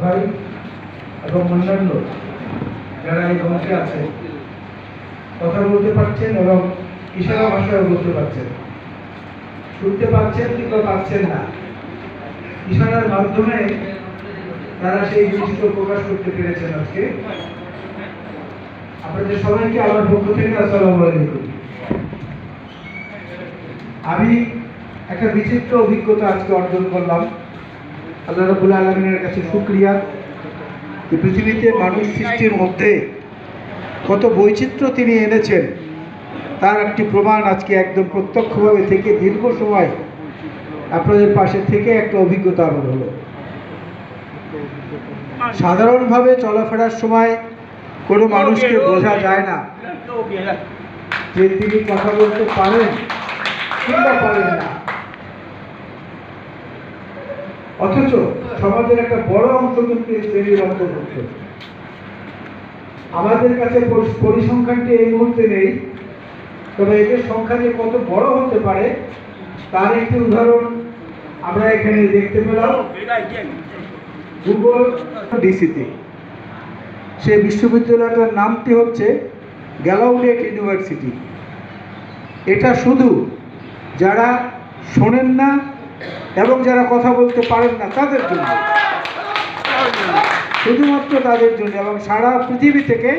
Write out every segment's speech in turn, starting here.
ভাই এবং অন্যান্য যারা এই মঞ্চে আছে, কথা বলতে পারছেন এবং ইশারা ভাষায় বলতে পারছেন। শুনতে পাচ্ছেন কিংবা পাচ্ছেন না। ইশারার মাধ্যমে তারা সেই জিনিসগুলো প্রকাশ করতে পেরেছেন আজকে। আপনাদের সবাইকে আমার পক্ষ থেকে আসসালামু আলাইকুম। আমি একটা বিচিত্র অভিজ্ঞতা আজকে অর্জন করলাম। আল্লাহ রাবুল আলমিনের কাছে শুক্রিয়া। যে পৃথিবীতে মানুষ সৃষ্টির মধ্যে কত বৈচিত্র্য তিনি এনেছেন, তার একটি প্রমাণ আজকে একদম প্রত্যক্ষভাবে থেকে দীর্ঘ সময় আপনাদের পাশে থেকে একটা অভিজ্ঞতা আমার হলো। সাধারণভাবে চলাফেরার সময় কোনো মানুষকে বোঝা যায় না যে তিনি কথা বলতে পারেন কিংবা পারেন না। অথচ সমাজের একটা বড় অংশ কিন্তু শ্রেণির অন্তর্ভুক্ত আমাদের কাছে পরিসংখ্যানটি এই মুহূর্তে নেই, তবে এদের সংখ্যা যে কত বড় হতে পারে, তার একটি উদাহরণ আমরা এখানে দেখতে পেলাম। ডিসিতে সেই বিশ্ববিদ্যালয়টার নামটি হচ্ছে গ্যালাউডেট ইউনিভার্সিটি। এটা শুধু যারা শোনেন না এবং যারা কথা বলতে পারেন না, তাদের জন্য। শুধুমাত্র তাদের জন্য এবং সারা পৃথিবী থেকে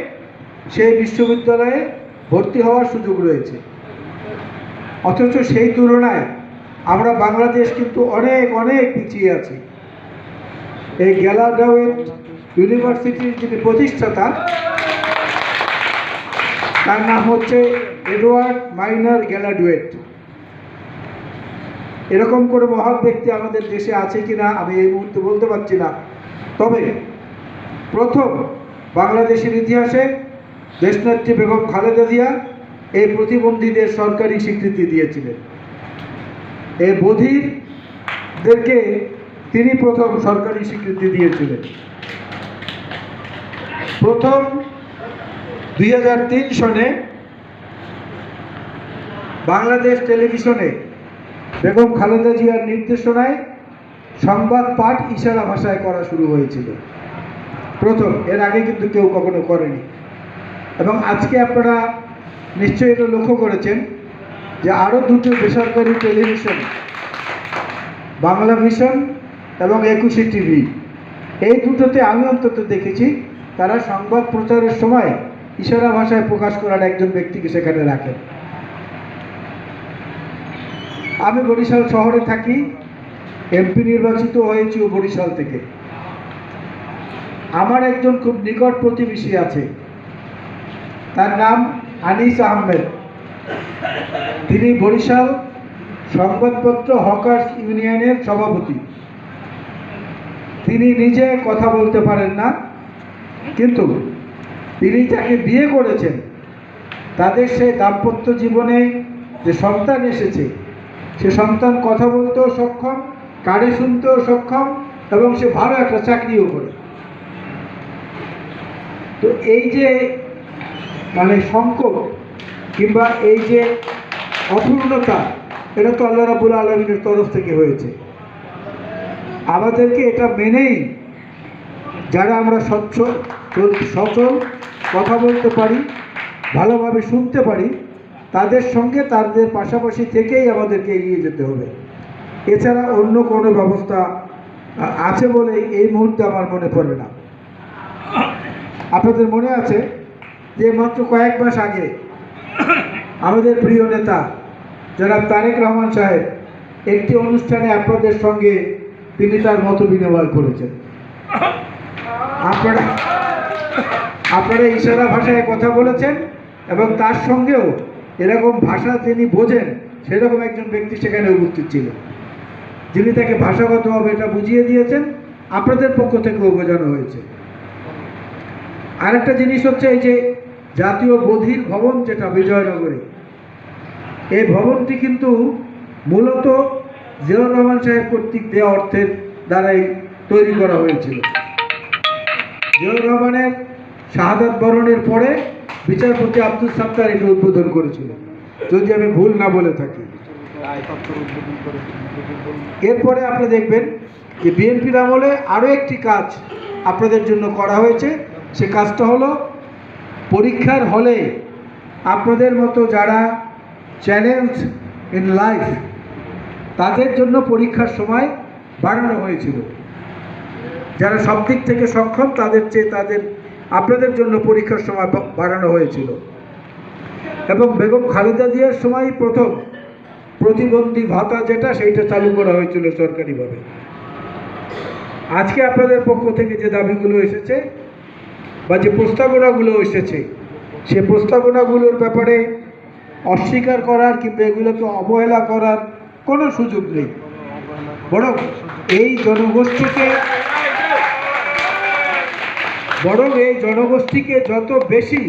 সেই বিশ্ববিদ্যালয়ে ভর্তি হওয়ার সুযোগ রয়েছে। অথচ সেই তুলনায় আমরা বাংলাদেশ কিন্তু অনেক অনেক পিছিয়ে আছি। এই গ্যালাডাওয়েট ইউনিভার্সিটির যিনি প্রতিষ্ঠাতা, তার নাম হচ্ছে এডওয়ার্ড মাইনার গ্যালাডুয়েট। এরকম করে মহৎ ব্যক্তি আমাদের দেশে আছে কি না আমি এই মুহূর্তে বলতে পারছি না। তবে প্রথম বাংলাদেশের ইতিহাসে দেশনেত্রী বেগম খালেদা জিয়া এই প্রতিবন্ধীদের সরকারি স্বীকৃতি দিয়েছিলেন। এই বধিরদেরকে তিনি প্রথম সরকারি স্বীকৃতি দিয়েছিলেন। প্রথম দুই হাজার তিন সনে বাংলাদেশ টেলিভিশনে বেগম খালেদা জিয়ার নির্দেশনায় সংবাদ পাঠ ইশারা ভাষায় করা শুরু হয়েছিল। প্রথম, এর আগে কিন্তু কেউ কখনো করেনি। এবং আজকে আপনারা নিশ্চয়ই এটা লক্ষ্য করেছেন যে আরও দুটো বেসরকারি টেলিভিশন, বাংলা ভিশন এবং একুশে টিভি, এই দুটোতে আমি অন্তত দেখেছি তারা সংবাদ প্রচারের সময় ইশারা ভাষায় প্রকাশ করার একজন ব্যক্তিকে সেখানে রাখেন। আমি বরিশাল শহরে থাকি, এমপি নির্বাচিত হয়েছি বরিশাল থেকে। আমার একজন খুব নিকট প্রতিবেশী আছে। তার নাম আনিস আহমেদ। তিনি বরিশাল সংবাদপত্র হকার্স ইউনিয়নের সভাপতি। তিনি নিজে কথা বলতে পারেন না, কিন্তু তিনি যাকে বিয়ে করেছেন, তাদের সেই দাম্পত্য জীবনে যে সন্তান এসেছে সে সন্তান কথা বলতেও সক্ষম, কানে শুনতেও সক্ষম এবং সে ভালো একটা চাকরিও করে। তো এই যে মানে সংকট কিংবা এই যে অপূর্ণতা, এটা তো আল্লাহ রাবুল আলমিনের তরফ থেকে হয়েছে। আমাদেরকে এটা মেনেই যারা আমরা স্বচ্ছ সচল কথা বলতে পারি, ভালোভাবে শুনতে পারি তাদের সঙ্গে তাদের পাশাপাশি থেকেই আমাদেরকে এগিয়ে যেতে হবে। এছাড়া অন্য কোনো ব্যবস্থা আছে বলে এই মুহূর্তে আমার মনে পড়ে না। আপনাদের মনে আছে যে মাত্র কয়েক মাস আগে আমাদের প্রিয় নেতা জনাব তারেক রহমান সাহেব একটি অনুষ্ঠানে আপনাদের সঙ্গে তিনি তার মত বিনিময় করেছেন। আপনারা আপনারা ইশারা ভাষায় কথা বলেছেন এবং তার সঙ্গেও এরকম ভাষা তিনি বোঝেন, সেরকম একজন ব্যক্তি সেখানে উপস্থিত ছিল। যিনি তাকে ভাষাগতভাবে এটা বুঝিয়ে দিয়েছেন, আপনাদের পক্ষ থেকেও বোঝানো হয়েছে। আরেকটা জিনিস হচ্ছে এই যে জাতীয় বধির ভবন যেটা বিজয়নগরে, এই ভবনটি কিন্তু মূলত জিয়াউর রহমান সাহেব কর্তৃক দেওয়া অর্থের দ্বারাই তৈরি করা হয়েছিল। জিয়াউর রহমানের শাহাদাত বরণের পরে বিচারপতি আব্দুল সাত্তার এটা উদ্বোধন করেছিল যদি আমি ভুল না বলে থাকি। এরপরে আপনি দেখবেন যে বিএনপির আমলে আরও একটি কাজ আপনাদের জন্য করা হয়েছে। সে কাজটা হলো পরীক্ষার হলে আপনাদের মতো যারা চ্যালেঞ্জ ইন লাইফ তাদের জন্য পরীক্ষার সময় বাড়ানো হয়েছিল। যারা সব দিক থেকে সক্ষম, তাদের চেয়ে তাদের আপনাদের জন্য পরীক্ষার সময় বাড়ানো হয়েছিল। এবং বেগম খালেদা জিয়ার সময় প্রথম প্রতিবন্ধী ভাতা যেটা, সেইটা চালু করা হয়েছিল সরকারিভাবে। আজকে আপনাদের পক্ষ থেকে যে দাবিগুলো এসেছে বা যে প্রস্তাবনাগুলো এসেছে, সে প্রস্তাবনাগুলোর ব্যাপারে অস্বীকার করার কিংবা এগুলোকে অবহেলা করার কোনো সুযোগ নেই। বরং এই জনগোষ্ঠীকে বরং এই জনগোষ্ঠীকে যত বেশি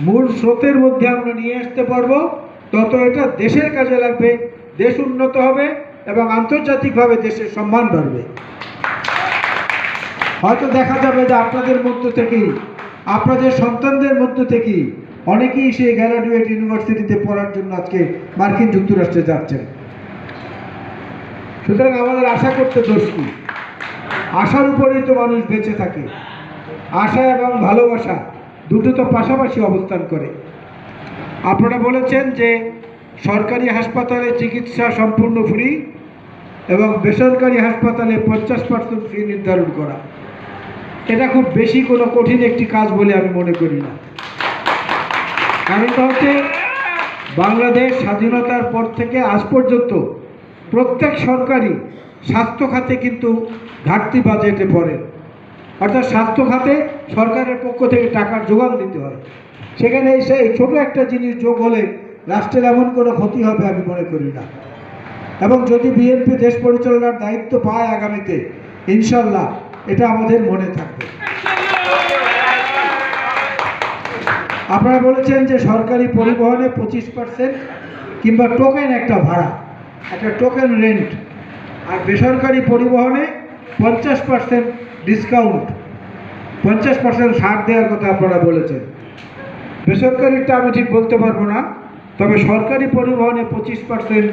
মূল স্রোতের মধ্যে আমরা নিয়ে আসতে পারব, তত এটা দেশের কাজে লাগবে, দেশ উন্নত হবে এবং আন্তর্জাতিকভাবে দেশের সম্মান বাড়বে। হয়তো দেখা যাবে যে আপনাদের মধ্য থেকে আপনাদের সন্তানদের মধ্য থেকেই অনেকেই সেই গ্র্যাজুয়েট ইউনিভার্সিটিতে পড়ার জন্য আজকে মার্কিন যুক্তরাষ্ট্রে যাচ্ছেন। সুতরাং আমাদের আশা করতে দোষ কি? আশার উপরেই তো মানুষ বেঁচে থাকে। আশা এবং ভালোবাসা দুটো তো পাশাপাশি অবস্থান করে। আপনারা বলেছেন যে সরকারি হাসপাতালে চিকিৎসা সম্পূর্ণ ফ্রি এবং বেসরকারি হাসপাতালে পঞ্চাশ পার্সেন্ট ফি নির্ধারণ করা। এটা খুব বেশি কোনো কঠিন একটি কাজ বলে আমি মনে করি না। কারণটা হচ্ছে বাংলাদেশ স্বাধীনতার পর থেকে আজ পর্যন্ত প্রত্যেক সরকারি স্বাস্থ্য খাতে কিন্তু ঘাটতি বাজেটে পড়ে। অর্থাৎ স্বাস্থ্য খাতে সরকারের পক্ষ থেকে টাকার যোগান দিতে হয়। সেখানে এসে এই ছোটো একটা জিনিস যোগ হলে রাষ্ট্রের এমন কোনো ক্ষতি হবে আমি মনে করি না। এবং যদি বিএনপি দেশ পরিচালনার দায়িত্ব পায় আগামীতে, ইনশাল্লাহ এটা আমাদের মনে থাকবে। আপনারা বলেছেন যে সরকারি পরিবহনে পঁচিশ পার্সেন্ট কিংবা টোকেন একটা ভাড়া, একটা টোকেন রেন্ট আর বেসরকারি পরিবহনে পঞ্চাশ পার্সেন্ট ডিসকাউন্ট পঞ্চাশ পার্সেন্ট ছাড় দেওয়ার কথা আপনারা বলেছেন। বেসরকারিটা আমি ঠিক বলতে পারব না, তবে সরকারি পরিবহনে পঁচিশ পার্সেন্ট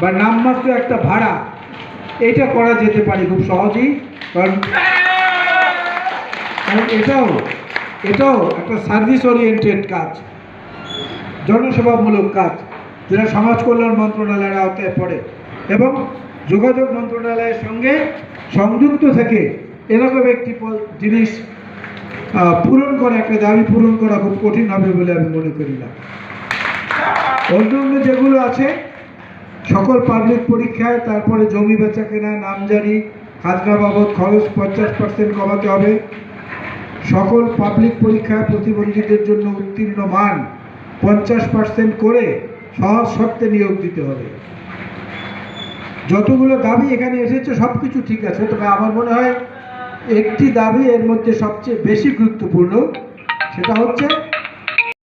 বা নামমাত্র একটা ভাড়া এটা করা যেতে পারে খুব সহজেই, কারণ এটাও এটাও একটা সার্ভিস ওরিয়েন্টেড কাজ, জনসেবামূলক কাজ, যেটা সমাজ কল্যাণ মন্ত্রণালয়ের আওতায় পড়ে। এবং যোগাযোগ মন্ত্রণালয়ের সঙ্গে সংযুক্ত থেকে এরকম একটি জিনিস পূরণ করা, একটা দাবি পূরণ করা খুব কঠিন হবে বলে আমি মনে করি না। অন্য যেগুলো আছে, সকল পাবলিক পরীক্ষায়, তারপরে জমি বেচা কেনা নামজারি খাজনা বাবদ খরচ পঞ্চাশ পার্সেন্ট কমাতে হবে। সকল পাবলিক পরীক্ষায় প্রতিবন্ধীদের জন্য উত্তীর্ণ মান পঞ্চাশ পার্সেন্ট করে সহজ শর্তে নিয়োগ দিতে হবে। যতগুলো দাবি এখানে এসেছে সব কিছু ঠিক আছে। তবে আমার মনে হয় একটি দাবি এর মধ্যে সবচেয়ে বেশি গুরুত্বপূর্ণ সেটা হচ্ছে